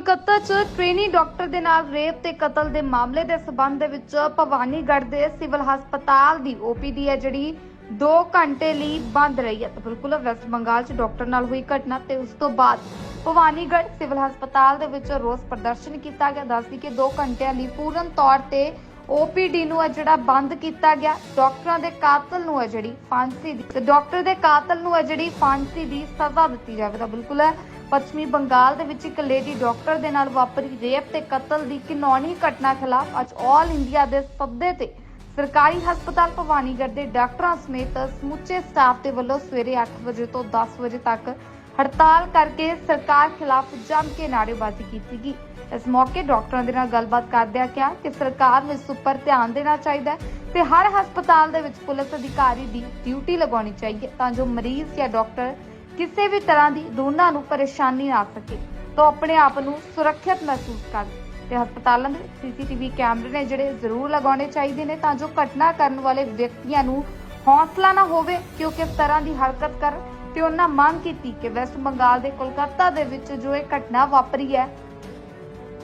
ਕੋਲਕਾਤਾ 'ਚ trainee doctor ਦੇ ਨਾਲ ਰੇਪ ਤੇ ਕਤਲ ਦੇ ਮਾਮਲੇ ਦੇ ਸਬੰਧ ਦੇ ਵਿੱਚ ਭਵਾਨੀਗੜ੍ਹ ਦੇ ਸਿਵਲ ਹਸਪਤਾਲ ਦੀ ਓਪੀਡੀ ਹੈ ਜਿਹੜੀ 2 ਘੰਟੇ ਲਈ ਬੰਦ ਰਹੀ ਹੈ। ਤਾਂ ਬਿਲਕੁਲ ਵੈਸਟ ਬੰਗਾਲ 'ਚ ਡਾਕਟਰ ਨਾਲ ਹੋਈ ਘਟਨਾ ਤੇ ਉਸ ਤੋਂ ਬਾਅਦ ਭਵਾਨੀਗੜ੍ਹ ਸਿਵਲ ਹਸਪਤਾਲ ਦੇ ਵਿੱਚ ਰੋਸ ਪ੍ਰਦਰਸ਼ਨ ਕੀਤਾ ਗਿਆ। ਦੱਸਦੀ ਕਿ 2 ਘੰਟਿਆਂ ਲਈ ਪੂਰਨ ਤੌਰ ਤੇ ਓਪੀਡੀ ਨੂੰ ਹੈ ਜਿਹੜਾ ਬੰਦ ਕੀਤਾ ਗਿਆ। ਡਾਕਟਰਾਂ ਦੇ ਕਾਤਲ ਨੂੰ ਹੈ ਜਿਹੜੀ ਫਾਂਸੀ ਦੀ ਤੇ ਡਾਕਟਰ ਦੇ ਕਾਤਲ ਨੂੰ ਹੈ ਜਿਹੜੀ ਫਾਂਸੀ ਦੀ ਸਜ਼ਾ ਦਿੱਤੀ ਜਾਵੇ ਤਾਂ ਬਿਲਕੁਲ ਪੱਛਮੀ ਬੰਗਾਲ ਦੇ ਵਿੱਚ ਇੱਕ ਲੇਡੀ ਡਾਕਟਰ ਦੇ ਨਾਲ ਵਾਪਰੀ ਰੇਪ ਤੇ ਕਤਲ ਦੀ ਘਿਨੌਣੀ ਘਟਨਾ ਖਿਲਾਫ ਅੱਜ ਆਲ ਇੰਡੀਆ ਦੇ ਸੱਦੇ ਤੇ ਸਰਕਾਰੀ ਹਸਪਤਾਲ ਭਵਾਨੀਗੜ੍ਹ ਦੇ ਡਾਕਟਰਾਂ ਸਮੇਤ ਸਮੁੱਚੇ ਸਟਾਫ ਦੇ ਵੱਲੋਂ ਸਵੇਰੇ 8 ਵਜੇ ਤੋਂ 10 ਵਜੇ ਤੱਕ ਹੜਤਾਲ ਕਰਕੇ ਸਰਕਾਰ ਖਿਲਾਫ ਜੰਮ ਕੇ ਨਾਅਰੇਬਾਜ਼ੀ ਕੀਤੀ ਗਈ। ਇਸ ਮੌਕੇ ਡਾਕਟਰਾਂ ਦੇ ਨਾਲ ਗੱਲਬਾਤ ਕਰਦਿਆਂ ਕਿਹਾ ਕਿ ਸਰਕਾਰ ਨੂੰ ਇਸ ਉੱਪਰ ਧਿਆਨ ਦੇਣਾ ਚਾਹੀਦਾ ਹੈ ਤੇ ਹਰ ਹਸਪਤਾਲ ਦੇ ਵਿੱਚ ਪੁਲਿਸ ਅਧਿਕਾਰੀ ਦੀ ਡਿਊਟੀ ਲਗਾਉਣੀ ਚਾਹੀਏ ਤਾਂ ਜੋ ਮਰੀਜ਼ ਜਾਂ ਡਾਕਟਰ ਕਿਸੇ ਵੀ ਤਰ੍ਹਾਂ ਦੀ ਦੋਨਾਂ ਨੂੰ ਪਰੇਸ਼ਾਨੀ ਨਾ ਆ ਸਕੇ, ਤਾਂ ਆਪਣੇ ਆਪ ਨੂੰ ਸੁਰੱਖਿਅਤ ਮਹਿਸੂਸ ਕਰਨ ਤੇ ਹਸਪਤਾਲਾਂ ਦੇ ਸੀਸੀਟੀਵੀ ਕੈਮਰੇ ਨੇ ਜਿਹੜੇ ਜ਼ਰੂਰ ਲਗਾਉਣੇ ਚਾਹੀਦੇ ਨੇ ਤਾਂ ਜੋ ਘਟਨਾ ਕਰਨ ਵਾਲੇ ਵਿਅਕਤੀਆਂ ਨੂੰ ਹੌਸਲਾ ਨਾ ਹੋਵੇ ਕਿ ਉਹ ਕਿਸ ਤਰ੍ਹਾਂ ਦੀ ਹਰਕਤ ਕਰਨ ਤੇ ਉਹਨਾਂ ਮੰਗ ਕੀਤੀ ਕਿ ਵੈਸਟ ਬੰਗਾਲ ਦੇ ਕੋਲਕਾਤਾ ਦੇ ਵਿੱਚ ਜੋ ਇਹ ਘਟਨਾ ਵਾਪਰੀ ਹੈ,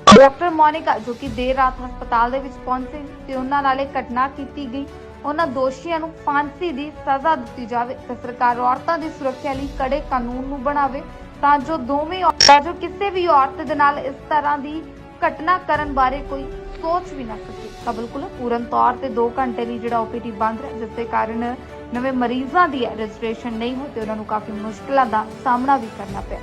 ਡਾਕਟਰ ਮੋਨਿਕਾ ਜੋ ਕਿ ਦੇਰ ਰਾਤ ਹਸਪਤਾਲ ਦੇ ਵਿੱਚ ਪਹੁੰਚੇ ਤੇ ਉਹਨਾਂ ਨਾਲ ਇਹ ਘਟਨਾ ਕੀਤੀ ਗਈ। ਉਹਨਾਂ ਦੋਸ਼ੀਆਂ ਨੂੰ ਫਾਂਸੀ ਦੀ ਸਜ਼ਾ ਦਿੱਤੀ ਜਾਵੇ ਤੇ ਸਰਕਾਰ ਔਰਤਾਂ ਦੀ ਸੁਰੱਖਿਆ ਲਈ ਕੜੇ ਕਾਨੂੰਨ ਨੂੰ ਬਣਾਵੇ ਤਾਂ ਜੋ ਦੋਵੇਂ ਔਰਤਾਂ ਜੋ ਕਿਸੇ ਵੀ ਔਰਤ ਦੇ ਨਾਲ ਇਸ ਤਰ੍ਹਾਂ ਦੀ ਘਟਨਾ ਕਰਨ ਬਾਰੇ ਕੋਈ ਸੋਚ ਵੀ ਨਾ ਸਕੇ। ਤਾਂ ਬਿਲਕੁਲ ਪੂਰਨ ਤੌਰ ਤੇ 2 ਘੰਟੇ ਲਈ ਜਿਹੜਾ ਓਪੀਡੀ ਬੰਦ ਹੈ, ਜਿਸ ਦੇ ਕਾਰਨ ਨਵੇਂ ਮਰੀਜ਼ਾਂ ਦੀ ਰਜਿਸਟ੍ਰੇਸ਼ਨ ਨਹੀਂ ਹੋਈ ਤੇ ਉਹਨਾਂ ਨੂੰ ਕਾਫੀ ਮੁਸ਼ਕਲਾਂ ਦਾ ਸਾਹਮਣਾ ਵੀ ਕਰਨਾ ਪਿਆ।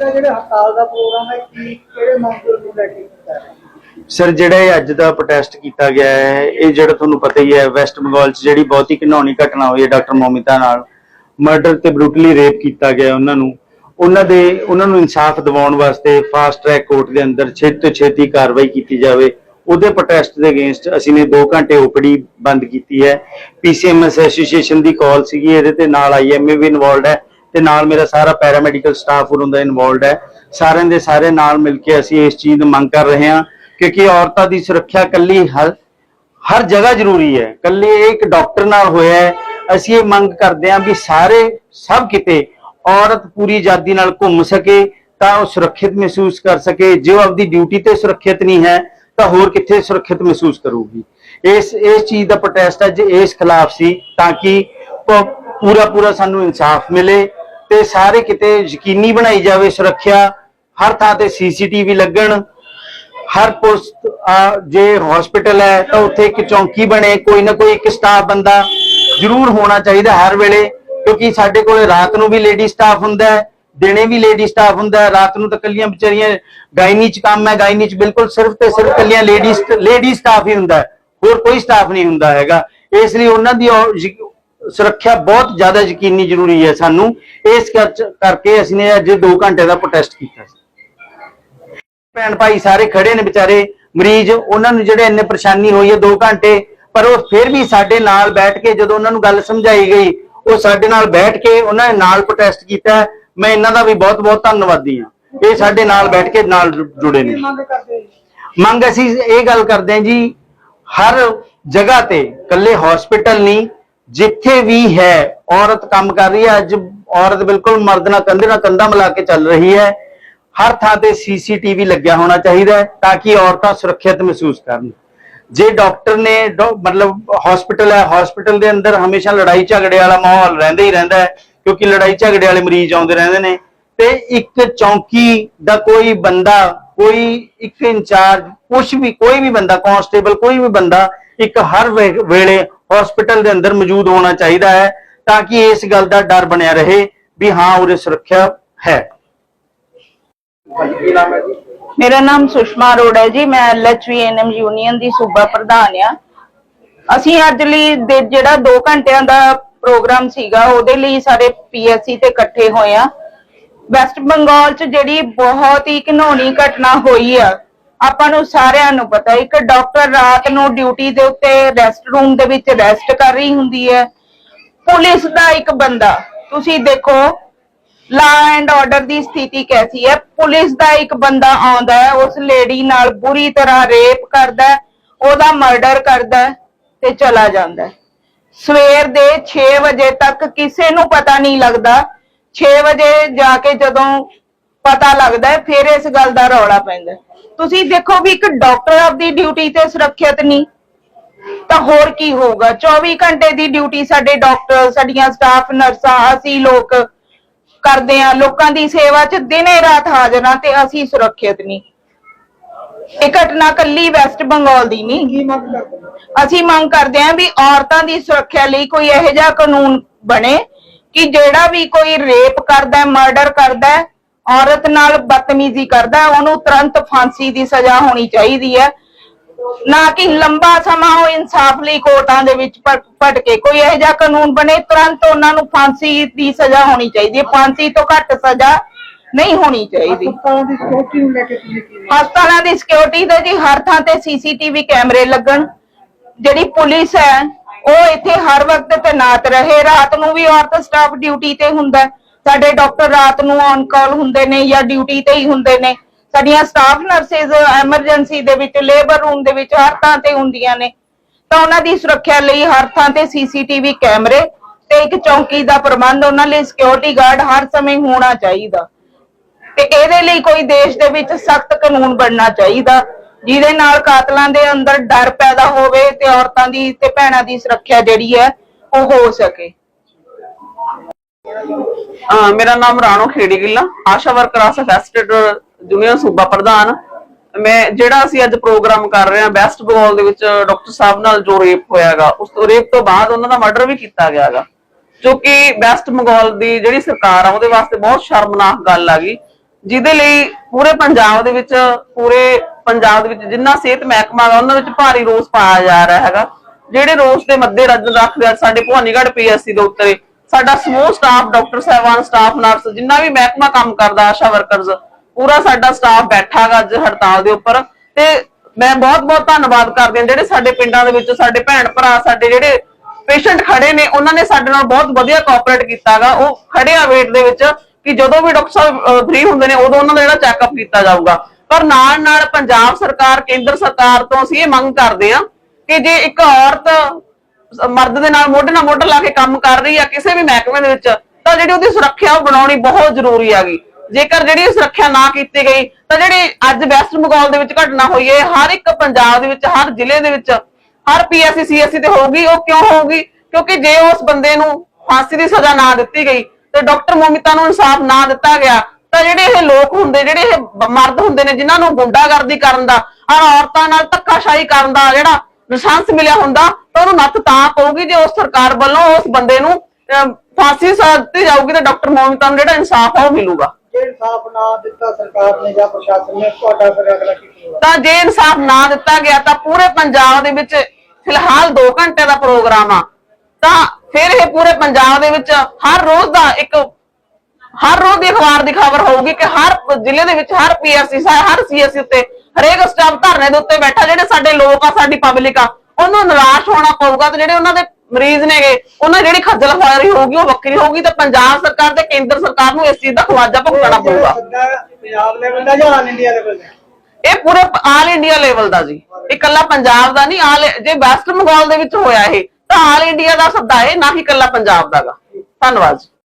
ਦਾ ਜਿਹੜਾ ਹੜਤਾਲ ਦਾ ਪ੍ਰੋਗਰਾਮ ਹੈ, ਕੀ, ਕਿਹੜੇ ਮੌਕੇ ਨੂੰ ਲੈ ਕੇ ਕੀਤਾ ਹੈ? ਸਰ, ਜਿਹੜਾ ਇਹ ਅੱਜ ਦਾ ਪ੍ਰੋਟੈਸਟ ਕੀਤਾ ਗਿਆ ਹੈ, ਇਹ ਜਿਹੜਾ ਤੁਹਾਨੂੰ ਪਤਾ ਹੀ ਹੈ ਵੈਸਟ ਬੰਗਾਲ 'ਚ ਜਿਹੜੀ ਬਹੁਤ ਹੀ ਘਿਨੌਣੀ ਘਟਨਾ ਹੋਈ ਹੈ ਡਾਕਟਰ ਮੋਮਿਤਾ ਨਾਲ ਮਰਡਰ ਤੇ ਬਰੂਟਲੀ ਰੇਪ ਕੀਤਾ ਗਿਆ ਉਹਨਾਂ ਨੂੰ। ਉਹਨਾਂ ਦੇ, ਉਹਨਾਂ ਨੂੰ ਇਨਸਾਫ ਦਿਵਾਉਣ ਵਾਸਤੇ ਫਾਸਟ ਟਰੈਕ ਕੋਰਟ ਦੇ ਅੰਦਰ ਛੇਤੀ ਤੋਂ ਛੇਤੀ ਕਾਰਵਾਈ ਕੀਤੀ ਜਾਵੇ। ਉਹਦੇ ਪ੍ਰੋਟੈਸਟ ਦੇ ਅਗੇਂਸਟ ਅਸੀਂ ਨੇ 2 ਘੰਟੇ ਓਪੀਡੀ ਬੰਦ ਕੀਤੀ ਹੈ। ਪੀਸੀਐਮਐਸ ਐਸੋਸੀਏਸ਼ਨ ਦੀ ਕਾਲ ਸੀਗੀ, ਇਹਦੇ ਤੇ ਨਾਲ ਆਈਐਮਏ ਵੀ ਇਨਵੋਲਡ ਹੈ। ਤੇ ਨਾਲ ਮੇਰਾ ਸਾਰਾ ਪੈਰਾਮੈਡੀਕਲ ਸਟਾਫ ਉਹਨਾਂ ਦਾ ਇਨਵੋਲਡ ਹੈ। ਸਾਰਿਆਂ ਦੇ ਸਾਰੇ ਨਾਲ ਮਿਲ ਕੇ ਅਸੀਂ ਇਸ ਚੀਜ਼ ਦੀ ਮੰਗ ਕਰ ਰਹੇ ਹਾਂ ਕਿਉਂਕਿ ਔਰਤਾਂ ਦੀ ਸੁਰੱਖਿਆ ਕੱਲੀ ਹਰ ਹਰ ਜਗ੍ਹਾ ਜ਼ਰੂਰੀ ਹੈ। ਕੱਲੇ ਇੱਕ ਡਾਕਟਰ ਨਾਲ ਹੋਇਆ ਹੈ। ਅਸੀਂ ਇਹ ਮੰਗ ਕਰਦੇ ਹਾਂ ਵੀ ਸਾਰੇ, ਸਭ ਕਿਤੇ ਔਰਤ ਪੂਰੀ ਆਜ਼ਾਦੀ ਨਾਲ ਘੁੰਮ ਸਕੇ ਤਾਂ ਉਹ ਸੁਰੱਖਿਅਤ ਮਹਿਸੂਸ ਕਰ ਸਕੇ। ਜੇ ਉਹ ਆਪਦੀ ਡਿਊਟੀ ਤੇ ਸੁਰੱਖਿਅਤ ਨਹੀਂ ਹੈ, ਤਾਂ ਹੋਰ ਕਿੱਥੇ ਸੁਰੱਖਿਅਤ ਮਹਿਸੂਸ ਕਰੂਗੀ? ਇਸ ਇਸ ਚੀਜ਼ ਦਾ ਪ੍ਰੋਟੈਸਟ ਅੱਜ ਇਸ ਖਿਲਾਫ ਸੀ ਤਾਂ ਕਿ ਪੂਰਾ ਪੂਰਾ ਸਾਨੂੰ ਇਨਸਾਫ ਮਿਲੇ। ਤੇ ਸਾਰੇ ਕਿਤੇ ਯਕੀਨੀ ਬਣਾਈ ਜਾਵੇ ਸੁਰੱਖਿਆ, ਹਰ ਥਾਂ ਤੇ ਸੀਸੀਟੀਵੀ ਲੱਗਣ, ਹਰ ਪੁਲਿਸ ਜੇ ਹਸਪੀਟਲ ਹੈ ਤਾਂ ਉੱਥੇ ਇੱਕ ਚੌਂਕੀ ਬਣੇ, ਕੋਈ ਨਾ ਕੋਈ ਇੱਕ ਸਟਾਫ ਬੰਦਾ ਜ਼ਰੂਰ ਹੋਣਾ ਚਾਹੀਦਾ ਹਰ ਵੇਲੇ, ਕਿਉਂਕਿ ਸਾਡੇ ਕੋਲੇ ਰਾਤ ਨੂੰ ਵੀ ਲੇਡੀ ਸਟਾਫ ਹੁੰਦਾ ਹੈ, ਦਿਨੇ ਵੀ ਲੇਡੀ ਸਟਾਫ ਹੁੰਦਾ ਹੈ, ਰਾਤ ਨੂੰ ਤਾਂ ਕੱਲੀਆਂ ਵਿਚਾਰੀਆਂ ਗਾਇਨੀ ਚ ਕੰਮ ਹੈ, ਗਾਇਨੀ ਚ ਬਿਲਕੁਲ ਸਿਰਫ ਤੇ ਸਿਰਫ ਕੱਲੀਆਂ ਲੇਡੀ ਲੇਡੀ ਸਟਾਫ ਹੀ ਹੁੰਦਾ ਹੈ, ਹੋਰ ਕੋਈ ਸਟਾਫ ਨਹੀਂ ਹੁੰਦਾ ਹੈਗਾ, ਇਸ ਲਈ ਉਹਨਾਂ ਦੀ ਸੁਰੱਖਿਆ ਬਹੁਤ ਜ਼ਿਆਦਾ ਯਕੀਨੀ ਜ਼ਰੂਰੀ ਹੈ ਸਾਨੂੰ। ਇਸ ਕਰ- ਕਰਕੇ ਅਸੀਂ ਨੇ ਅੱਜ 2 ਘੰਟੇ ਦਾ ਪ੍ਰੋਟੈਸਟ ਕੀਤਾ ਸੀ। ਭੈਣ ਭਾਈ ਸਾਰੇ ਖੜੇ ਨੇ ਵਿਚਾਰੇ ਮਰੀਜ਼ ਉਹਨਾਂ ਨੂੰ ਜਿਹੜੇ ਇੰਨੇ ਪਰੇਸ਼ਾਨੀ ਹੋਈ ਹੈ 2 ਘੰਟੇ ਪਰ ਉਹ ਫਿਰ ਵੀ ਸਾਡੇ ਨਾਲ ਬੈਠ ਕੇ ਜਦੋਂ ਉਹਨਾਂ ਨੂੰ ਗੱਲ ਸਮਝਾਈ ਗਈ ਉਹ ਸਾਡੇ ਨਾਲ ਬੈਠ ਕੇ ਉਹਨਾਂ ਨੇ ਨਾਲ ਪ੍ਰੋਟੈਸਟ ਕੀਤਾ। ਮੈਂ ਇਹਨਾਂ ਦਾ ਵੀ ਬਹੁਤ ਬਹੁਤ ਧੰਨਵਾਦੀ ਹਾਂ। ਇਹ ਸਾਡੇ ਨਾਲ ਬੈਠ ਕੇ ਨਾਲ ਜੁੜੇ ਨੇ? ਮੰਗ ਅਸੀਂ ਇਹ ਗੱਲ ਕਰਦੇ ਹਾਂ ਜੀ ਹਰ ਜਗ੍ਹਾ ਤੇ ਕੱਲੇ ਹਸਪੀਟਲ ਨਹੀਂ ਜਿੱਥੇ ਵੀ ਹੈ, ਔਰਤ ਕੰਮ ਕਰ ਰਹੀ ਹੈ, ਅੱਜ ਔਰਤ ਬਿਲਕੁਲ ਮਰਦ ਨਾਲ ਕੰਧੇ ਨਾਲ ਕੰਧਾ ਮਿਲਾ ਕੇ ਚੱਲ ਰਹੀ ਹੈ। ਹਰ ਥਾਂ ਤੇ ਸੀਸੀਟੀਵੀ ਲੱਗਿਆ ਹੋਣਾ ਚਾਹੀਦਾ ਹੈ ਤਾਂ ਕਿ ਔਰਤਾਂ ਸੁਰੱਖਿਅਤ ਮਹਿਸੂਸ ਕਰਨ। ਜੇ ਡਾਕਟਰ ਨੇ ਮਤਲਬ ਹਸਪੀਟਲ ਹੈ ਹਸਪੀਟਲ ਦੇ ਅੰਦਰ ਹਮੇਸ਼ਾ ਲੜਾਈ ਝਗੜੇ ਵਾਲਾ ਮਾਹੌਲ ਰਹਿੰਦਾ ਹੀ ਰਹਿੰਦਾ ਹੈ, ਕਿਉਂਕਿ ਲੜਾਈ ਝਗੜੇ ਵਾਲੇ ਮਰੀਜ਼ ਆਉਂਦੇ ਰਹਿੰਦੇ ਨੇ। ਤੇ ਇੱਕ ਚੌਂਕੀ ਦਾ ਕੋਈ ਬੰਦਾ, ਕੋਈ ਇੱਕ ਇੰਚਾਰਜ ਕੁਝ ਵੀ, ਕੋਈ ਵੀ ਬੰਦਾ ਕਾਂਸਟੇਬਲ ਕੋਈ ਵੀ ਬੰਦਾ ਇੱਕ ਹਰ ਵੇ- ਵੇਲੇ ਹਸਪੀਟਲ ਦੇ ਅੰਦਰ ਮੌਜੂਦ ਹੋਣਾ ਚਾਹੀਦਾ ਹੈ ਤਾਂ ਕਿ ਇਸ ਗੱਲ ਦਾ ਡਰ ਬਣਿਆ ਰਹੇ ਵੀ ਹਾਂ ਉਰੇ ਸੁਰੱਖਿਆ ਹੈ। ਮੇਰਾ ਨਾਮ ਸੁਸ਼ਮਾ ਅਰੋੜਾ ਹੈ ਜੀ ਮੈਂ ਐਲਐਚਵੀ ਐਨਐਮ ਯੂਨੀਅਨ ਦੀ ਸੂਬਾ ਪ੍ਰਧਾਨ ਆ ਅਸੀਂ ਅੱਜ ਲਈ ਜਿਹੜਾ 2 ਘੰਟਿਆਂ ਦਾ ਪ੍ਰੋਗਰਾਮ ਸੀਗਾ ਉਹਦੇ ਲਈ ਸਾਰੇ ਪੀਐਸਸੀ ਤੇ ਇਕੱਠੇ ਹੋਏ ਆ ਵੈਸਟ ਬੰਗਾਲ 'ਚ ਜਿਹੜੀ ਬਹੁਤ ਹੀ ਘਿਨੌਣੀ ਘਟਨਾ ਹੋਈ ਆ ਆਪਾਂ ਨੂੰ ਸਾਰਿਆਂ ਨੂੰ ਪਤਾ ਇੱਕ ਡਾਕਟਰ ਰਾਤ ਨੂੰ ਡਿਊਟੀ ਦੇ ਉੱਤੇ ਰੈਸਟ ਰੂਮ ਦੇ ਵਿੱਚ ਰੈਸਟ ਕਰ ਰਹੀ ਹੁੰਦੀ ਹੈ। ਪੁਲਿਸ ਦਾ ਇੱਕ ਬੰਦਾ ਤੁਸੀਂ ਦੇਖੋ ਲਾ ਐਂਡ ਆਰਡਰ ਦੀ ਸਥਿਤੀ ਕੈਸੀ ਹੈ। ਪੁਲਿਸ ਦਾ ਇੱਕ ਬੰਦਾ ਆਉਂਦਾ ਹੈ ਉਸ ਲੇਡੀ ਨਾਲ ਬੁਰੀ ਤਰ੍ਹਾਂ ਰੇਪ ਕਰਦਾ ਹੈ, ਉਹਦਾ ਮਰਡਰ ਕਰਦਾ ਹੈ ਤੇ ਚਲਾ ਜਾਂਦਾ ਹੈ। ਸਵੇਰ ਦੇ 6 ਵਜੇ ਤੱਕ ਕਿਸੇ ਨੂੰ ਪਤਾ ਨਹੀਂ ਲੱਗਦਾ। 6 ਵਜੇ ਜਾ ਕੇ ਜਦੋਂ ਪਤਾ ਲੱਗਦਾ ਹੈ ਫਿਰ ਇਸ ਗੱਲ ਦਾ ਰੌਲਾ ਪੈਂਦਾ ਹੈ। ਤੁਸੀਂ ਦੇਖੋ ਵੀ ਇੱਕ ਡਾਕਟਰ ਆਪਦੀ ਡਿਊਟੀ ਤੇ ਸੁਰੱਖਿਅਤ ਨਹੀਂ ਤਾਂ ਹੋਰ ਕੀ ਹੋਊਗਾ 24 ਘੰਟੇ ਦੀ ਡਿਊਟੀ ਸਾਡੇ ਡਾਕਟਰ ਸਾਡੀਆਂ ਸਟਾਫ ਨਰਸਾਂ ਅਸੀਂ ਲੋਕ ਕਰਦੇ ਆ ਲੋਕਾਂ ਦੀ ਸੇਵਾ 'ਚ ਦਿਨੇ ਰਾਤ ਹਾਜ਼ਰ ਆ ਤੇ ਅਸੀਂ ਸੁਰੱਖਿਅਤ ਨਹੀਂ ਇਹ ਘਟਨਾ ਕੱਲੀ ਵੈਸਟ ਬੰਗਾਲ ਦੀ ਨਹੀਂ ਕੀ ਮੰਗ ਕਰਦੇ ਹੋ? ਅਸੀਂ ਮੰਗ ਕਰਦੇ ਹਾਂ ਵੀ ਔਰਤਾਂ ਦੀ ਸੁਰੱਖਿਆ ਲਈ ਕੋਈ ਇਹੋ ਜਿਹਾ ਕਾਨੂੰਨ ਬਣੇ ਕਿ ਜਿਹੜਾ ਵੀ ਕੋਈ ਰੇਪ ਕਰਦਾ ਮਰਡਰ ਕਰਦਾ ਹੈ, ਔਰਤ ਨਾਲ ਬਦਤਮੀਜ਼ੀ ਕਰਦਾ ਉਹਨੂੰ ਤੁਰੰਤ ਫਾਂਸੀ ਦੀ ਸਜ਼ਾ ਹੋਣੀ ਚਾਹੀਦੀ ਹੈ। ਨਾ ਕਿ ਲੰਬਾ ਸਮਾਂ ਉਹ ਇਨਸਾਫ ਲਈ ਕੋਰਟਾਂ ਦੇ ਵਿੱਚ ਭਟ- ਭਟਕੇ ਕੋਈ ਇਹੋ ਜਿਹਾ ਕਾਨੂੰਨ ਬਣੇ ਤੁਰੰਤ ਉਹਨਾਂ ਨੂੰ ਫਾਂਸੀ ਦੀ ਸਜ਼ਾ ਹੋਣੀ ਚਾਹੀਦੀ ਹੈ। ਫਾਂਸੀ ਤੋਂ ਘੱਟ ਸਜ਼ਾ ਨਹੀਂ ਹੋਣੀ ਚਾਹੀਦੀ। ਹਸਪਤਾਲਾਂ ਦੀ ਸਿਕਿਉਰਿਟੀ ਨੂੰ ਲੈ ਕੇ ਤੁਸੀਂ ਕੀ ਹਸਪਤਾਲਾਂ ਦੀ ਸਿਕਿਉਰਿਟੀ ਜੀ ਹਰ ਥਾਂ ਤੇ ਸੀਸੀਟੀਵੀ ਕੈਮਰੇ ਲੱਗਣ। ਜਿਹੜੀ ਪੁਲਿਸ ਹੈ ਉਹ ਇੱਥੇ ਹਰ ਵਕਤ ਤੈਨਾਤ ਰਹੇ। ਰਾਤ ਨੂੰ ਵੀ ਔਰਤ ਸਟਾਫ ਡਿਊਟੀ ਤੇ ਹੁੰਦਾ ਹੈ। ਸਾਡੇ ਡਾਕਟਰ ਰਾਤ ਨੂੰ ਔਨ ਕਾਲ ਹੁੰਦੇ ਨੇ ਜਾਂ ਡਿਊਟੀ ਤੇ ਹੀ ਹੁੰਦੇ ਨੇ। ਸਾਡੀਆਂ ਸਟਾਫ ਨਰਸਿਸ ਐਮਰਜੈਂਸੀ ਦੇ ਵਿੱਚ ਲੇਬਰ ਰੂਮ ਦੇ ਵਿੱਚ ਹਰ ਥਾਂ ਤੇ ਹੁੰਦੀਆਂ ਨੇ। ਤਾਂ ਉਹਨਾਂ ਦੀ ਸੁਰੱਖਿਆ ਲਈ ਹਰ ਥਾਂ ਤੇ ਸੀਸੀਟੀਵੀ ਕੈਮਰੇ ਤੇ ਇੱਕ ਚੌਂਕੀ ਦਾ ਪ੍ਰਬੰਧ ਉਹਨਾਂ ਲਈ ਸਿਕਿਉਰਿਟੀ ਗਾਰਡ ਹਰ ਸਮੇਂ ਹੋਣਾ ਚਾਹੀਦਾ। ਤੇ ਇਹਦੇ ਲਈ ਕੋਈ ਦੇਸ਼ ਦੇ ਵਿੱਚ ਸਖਤ ਕਾਨੂੰਨ ਬਣਨਾ ਚਾਹੀਦਾ, ਜਿਹਦੇ ਨਾਲ ਕਾਤਲਾਂ ਦੇ ਅੰਦਰ ਡਰ ਪੈਦਾ ਹੋਵੇ ਤੇ ਔਰਤਾਂ ਦੀ ਤੇ ਭੈਣਾਂ ਦੀ ਸੁਰੱਖਿਆ ਜਿਹੜੀ ਹੈ ਉਹ ਹੋ ਸਕੇ। ਮੇਰਾ ਨਾਮ ਰਾਣੋ ਖੇੜੀ ਗਿੱਲਾ ਆਸ਼ਾ ਵਰਕਰ ਆਸ ਜੂਨੀਅਰ ਸੂਬਾ ਪ੍ਰਧਾਨ। ਮੈਂ ਜਿਹੜਾ ਅਸੀਂ ਅੱਜ ਪ੍ਰੋਗਰਾਮ ਕਰ ਰਹੇ ਹਾਂ ਬੈਸਟ ਬੰਗਾਲ ਦੇ ਵਿੱਚ ਡਾਕਟਰ ਸਾਹਿਬ ਨਾਲ ਜੋ ਰੇਪ ਹੋਇਆਗਾ, ਉਸ ਤੋਂ ਰੇਪ ਤੋਂ ਬਾਅਦ ਉਹਨਾਂ ਦਾ ਮਰਡਰ ਵੀ ਕੀਤਾ ਗਿਆਗਾ। ਜੋ ਕਿ ਵੈਸਟ ਬੰਗਾਲ ਦੀ ਜਿਹੜੀ ਸਰਕਾਰ ਆ, ਉਹਦੇ ਵਾਸਤੇ ਬਹੁਤ ਸ਼ਰਮਨਾਕ ਗੱਲ ਆ ਗਈ। ਜਿਹਦੇ ਲਈ ਪੂਰੇ ਪੰਜਾਬ ਦੇ ਵਿੱਚ, ਪੂਰੇ ਪੰਜਾਬ ਦੇ ਵਿੱਚ ਜਿੰਨਾ ਸਿਹਤ ਮਹਿਕਮਾ ਹੈ ਉਹਨਾਂ ਵਿੱਚ ਭਾਰੀ ਰੋਸ ਪਾਇਆ ਜਾ ਰਿਹਾ ਹੈਗਾ। ਜਿਹੜੇ ਰੋਸ ਦੇ ਮੱਦੇ ਰੱਜ ਰੱਖਦੇ ਸਾਡੇ ਭਵਾਨੀਗੜ੍ਹ ਪੀਐਸਸੀ ਦੇ ਉੱਤੇ ਸਾਡਾ ਸਮੂਹ ਸਟਾਫ ਡਾਕਟਰ ਸਾਹਿਬਾਨ ਸਟਾਫ ਨਰਸ ਜਿੰਨਾ ਵੀ ਮਹਿਕਮਾ ਕੰਮ ਕਰਦਾ, ਆਸ਼ਾ ਵਰਕਰਸ ਪੂਰਾ ਸਾਡਾ ਸਟਾਫ ਬੈਠਾ ਗਾ ਅੱਜ ਹੜਤਾਲ ਦੇ ਉੱਪਰ। ਤੇ ਮੈਂ ਬਹੁਤ ਬਹੁਤ ਧੰਨਵਾਦ ਕਰਦੀ ਹਾਂ ਜਿਹੜੇ ਸਾਡੇ ਪਿੰਡਾਂ ਦੇ ਵਿੱਚ ਸਾਡੇ ਭੈਣ ਭਰਾ, ਸਾਡੇ ਜਿਹੜੇ ਪੇਸ਼ੈਂਟ ਖੜੇ ਨੇ, ਉਹਨਾਂ ਨੇ ਸਾਡੇ ਨਾਲ ਬਹੁਤ ਵਧੀਆ ਕੋਆਪਰੇਟ ਕੀਤਾਗਾ। ਉਹ ਖੜੇ ਆ ਵੇਟ ਦੇ ਵਿੱਚ ਕਿ ਜਦੋਂ ਵੀ ਡਾਕਟਰ ਸਾਹਿਬ ਫ੍ਰੀ ਹੁੰਦੇ ਨੇ, ਉਦੋਂ ਉਹਨਾਂ ਦਾ ਜਿਹੜਾ ਚੈੱਕਅਪ ਕੀਤਾ ਜਾਊਗਾ। ਪਰ ਨਾਲ ਨਾਲ ਪੰਜਾਬ ਸਰਕਾਰ, ਕੇਂਦਰ ਸਰਕਾਰ ਤੋਂ ਅਸੀਂ ਇਹ ਮੰਗ ਕਰਦੇ ਹਾਂ ਕਿ ਜੇ ਇੱਕ ਔਰਤ ਮਰਦ ਦੇ ਨਾਲ ਮੋਢੇ ਨਾਲ ਮੋਢਾ ਲਾ ਕੇ ਕੰਮ ਕਰ ਰਹੀ ਆ, ਕਿਸੇ ਵੀ ਮਹਿਕਮੇ ਦੇ ਵਿੱਚ, ਤਾਂ ਜਿਹੜੀ ਉਹਦੀ ਸੁਰੱਖਿਆ ਉਹ ਬਣਾਉਣੀ ਬਹੁਤ ਜ਼ਰੂਰੀ ਹੈਗੀ। ਜੇਕਰ ਜਿਹੜੀ ਸੁਰੱਖਿਆ ਨਾ ਕੀਤੀ ਗਈ, ਤਾਂ ਜਿਹੜੀ ਅੱਜ ਵੈਸਟ ਬੰਗਾਲ ਦੇ ਵਿੱਚ ਘਟਨਾ ਹੋਈ ਹੈ, ਹਰ ਇੱਕ ਪੰਜਾਬ ਦੇ ਵਿੱਚ, ਹਰ ਜ਼ਿਲ੍ਹੇ ਦੇ ਵਿੱਚ, ਹਰ ਪੀਐਸਸੀ ਸੀਐਸਸੀ ਤੇ ਹੋਊਗੀ, ਉਹ ਕਿਉਂ ਹੋਊਗੀ? ਕਿਉਂਕਿ ਜੇ ਉਸ ਬੰਦੇ ਨੂੰ ਫਾਂਸੀ ਦੀ ਸਜ਼ਾ ਨਾ ਦਿੱਤੀ ਗਈ, ਤੇ ਡਾਕਟਰ ਮੋਮਿਤਾ ਨੂੰ ਇਨਸਾਫ ਨਾ ਦਿੱਤਾ ਗਿਆ, ਤਾਂ ਜਿਹੜੇ ਇਹ ਲੋਕ ਹੁੰਦੇ, ਜਿਹੜੇ ਇਹ ਮਰਦ ਹੁੰਦੇ ਨੇ, ਜਿਨ੍ਹਾਂ ਨੂੰ ਗੁੰਡਾਗਰਦੀ ਕਰਨ ਦਾ, ਔਰ ਔਰਤਾਂ ਨਾਲ ਧੱਕਾਸ਼ਾਹੀ ਕਰਨ ਦਾ ਜਿਹੜਾ ਲਾਇਸੈਂਸ ਮਿਲਿਆ ਹੁੰਦਾ ਤਾਂ ਉਹਨੂੰ ਨੱਥ ਤਾਂ ਪਊਗੀ ਜੇ ਉਸ ਸਰਕਾਰ ਵੱਲੋਂ ਉਸ ਬੰਦੇ ਨੂੰ ਫਾਂਸੀ ਸਜ਼ਾ ਦਿੱਤੀ ਜਾਊਗੀ ਤੇ ਡਾਕਟਰ ਮੋਮਿਤਾ ਨੂੰ ਜਿਹੜਾ ਇਨਸਾਫ ਆ ਉਹ ਮਿਲੂਗਾ। ਜੇ ਇਨਸਾਫ ਨਾ ਦਿੱਤਾ ਸਰਕਾਰ ਨੇ ਜਾਂ ਪ੍ਰਸ਼ਾਸਨ ਨੇ ਤੁਹਾਡਾ ਫਿਰ ਅਗਲਾ ਕੀ ਹੋਊਗਾ ਤਾਂ ਜੇ ਇਨਸਾਫ ਨਾ ਦਿੱਤਾ ਗਿਆ ਤਾਂ ਪੂਰੇ ਪੰਜਾਬ ਦੇ ਵਿੱਚ ਫਿਲਹਾਲ 2 ਘੰਟੇ ਦਾ ਪ੍ਰੋਗਰਾਮ ਆ। ਤਾਂ ਫਿਰ ਇਹ ਪੂਰੇ ਪੰਜਾਬ ਦੇ ਵਿੱਚ ਹਰ ਰੋਜ਼ ਦਾ ਇੱਕ ਹਰ ਰੋਜ਼ ਦੀ ਅਖਬਾਰ ਦੀ ਖਬਰ ਹੋਊਗੀ ਕਿ ਹਰ ਜ਼ਿਲ੍ਹੇ ਦੇ ਵਿੱਚ ਹਰ ਪੀਐਸਸੀ ਹਰ ਸੀਐਸਸੀ ਉੱਤੇ ਹਰੇਕ ਸਟਾਫ ਧਰਨੇ ਦੇ ਉੱਤੇ ਬੈਠਾ ਜਿਹੜੇ ਸਾਡੇ ਲੋਕ ਆ ਸਾਡੀ ਪਬਲਿਕ ਆ ਉਹਨੂੰ ਨਿਰਾਸ਼ ਹੋਣਾ ਪਊਗਾ ਤੇ ਜਿਹੜੇ ਉਹਨਾਂ ਦੇ ਮਰੀਜ਼ ਨੇਗੇ ਉਹਨਾਂ ਜਿਹੜੀ ਖੱਜਲ ਖੁਆਰੀ ਹੋਊਗੀ ਉਹ ਵੱਖਰੀ ਹੋਊਗੀ ਤੇ ਪੰਜਾਬ ਸਰਕਾਰ ਤੇ ਕੇਂਦਰ ਸਰਕਾਰ ਨੂੰ ਇਸ ਚੀਜ਼ ਦਾ ਖਵਾਜਾ ਭੁਗਤਣਾ ਪਊਗਾ। ਪੰਜਾਬ ਲੈਵਲ ਦਾ ਜਾਂ ਆਲ ਇੰਡੀਆ ਲੈਵਲ ਦਾ? ਇਹ ਪੂਰੇ ਆਲ ਇੰਡੀਆ ਲੈਵਲ ਦਾ ਜੀ। ਇਹ ਇਕੱਲਾ ਪੰਜਾਬ ਦਾ ਨਹੀਂ ਆਲ ਜੇ ਵੈਸਟ ਬੰਗਾਲ ਦੇ ਵਿੱਚ ਹੋਇਆ ਇਹ ਤਾਂ ਆਲ ਇੰਡੀਆ ਦਾ ਸੱਦਾ ਹੈ ਨਾ ਕਿ ਇਕੱਲਾ ਪੰਜਾਬ ਦਾ ਗਾ। ਧੰਨਵਾਦ ਜੀ।